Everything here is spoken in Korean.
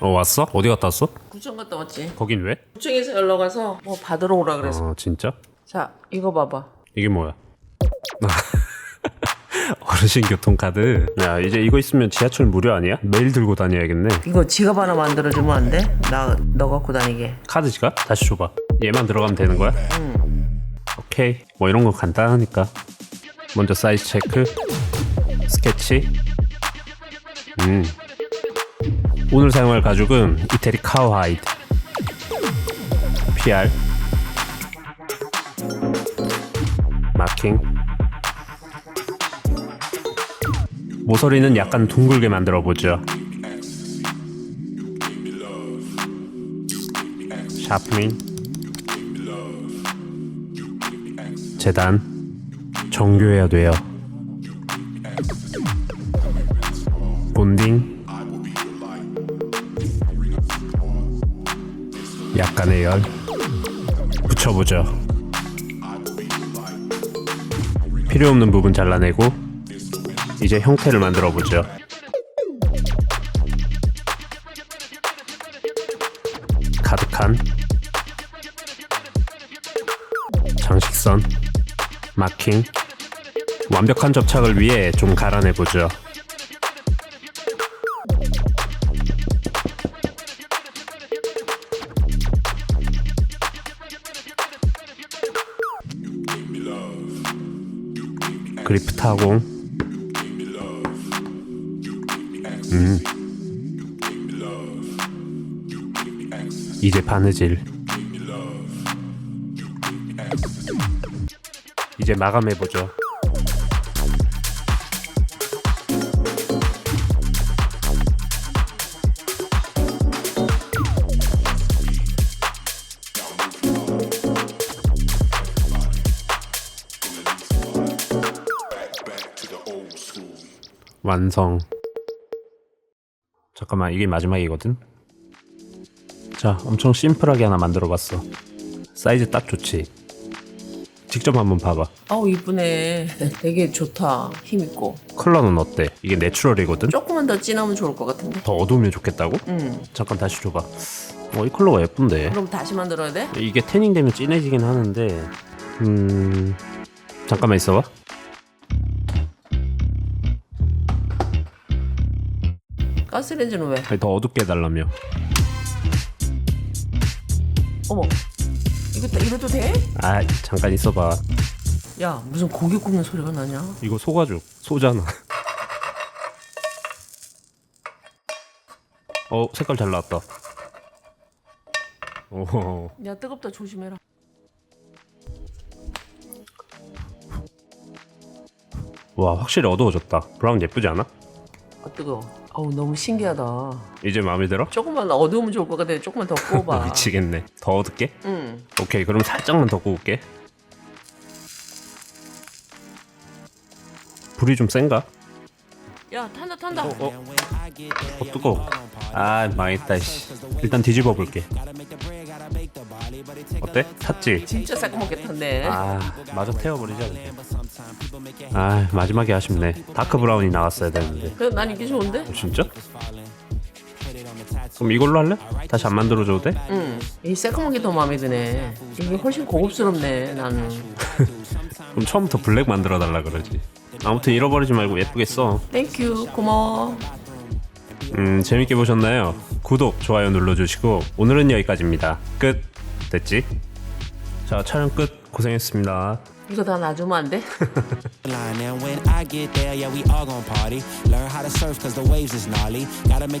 어 왔어? 어디 갔다 왔어? 구청 갔다 왔지. 거긴 왜? 구청에서 연락 와서 뭐 받으러 오라 그래서. 어 진짜? 자, 이거 봐봐. 이게 뭐야? 어르신 교통카드. 야 이제 이거 있으면 지하철 무료 아니야? 매일 들고 다녀야겠네. 이거 지갑 하나 만들어주면 안 돼? 나 너 갖고 다니게. 카드 지갑? 다시 줘봐. 얘만 들어가면 되는 거야? 오케이. 뭐 이런 거 간단하니까. 먼저 사이즈 체크. 스케치. 음. 오늘 사용할 가죽은 이태리 카우하이드. PR. 마킹. 모서리는 약간 둥글게 만들어 보죠. 샤프닝 재단 정교해야 돼요 본딩 약간의 열. 붙여보죠. 필요 없는 부분 잘라내고 이제 형태를 만들어 보죠. 가득한 장식선 마킹. 완벽한 접착을 위해 좀 갈아내 보죠. 그리프 타공 음. 이제 바느질. 이제 마감해보죠 완성 잠깐만 이게 마지막이거든 자 엄청 심플하게 하나 만들어 봤어 사이즈 딱 좋지 직접 한번 봐봐 아우 이쁘네. 되게 좋다. 힘 있고. 컬러는 어때? 이게 내추럴이거든? 조금만 더 진하면 좋을 것 같은데. 더 어두우면 좋겠다고? 응. 잠깐 다시 줘봐 어 이 컬러가 예쁜데 그럼 다시 만들어야 돼? 이게 태닝 되면 진해지긴 하는데 음 잠깐만 있어봐 가스레인지는 왜? 아니, 더 어둡게 해달라며 어머. 이거 다 이래도 돼? 아 잠깐 있어봐 야 무슨 고기 굽는 소리가 나냐? 이거 소가죽 소잖아 어 색깔 잘 나왔다 오 야 뜨겁다 조심해라. 와 확실히 어두워졌다 브라운 예쁘지 않아? 아 뜨거. 아우 너무 신기하다. 이제 마음에 들어? 조금만 어두우면 좋을 것 같아. 조금만 더 구워봐. 미치겠네 더 어둡게? 응. 오케이 그럼 살짝만 더 구울게 불이 좀 센가? 야 탄다 탄다. 어, 어 뜨거워 아 망했다 씨 일단 뒤집어 볼게 어때? 탔지? 진짜 새까맣게 탔네. 아 마저 태워버리자 그냥. 아 마지막에 아쉽네 다크 브라운이 나왔어야 되는데 그래 난 이게 좋은데? 어, 진짜? 그럼 이걸로 할래? 다시 안 만들어줘도 돼? 응. 이 새까맣게 더 마음에 드네. 이게 훨씬 고급스럽네 나는. 그럼 처음부터 블랙 만들어 달라 그러지 아무튼 잃어버리지 말고 예쁘게 써 땡큐 고마워. 음, 재밌게 보셨나요? 구독, 좋아요 눌러주시고 오늘은 여기까지입니다. 끝. 됐지? 자, 촬영 끝. 고생했습니다. 이거 다 놔주면 안 돼? line and when I get there, yeah, we all gon' party. Learn how to surf cause the waves is gnarly. Gotta make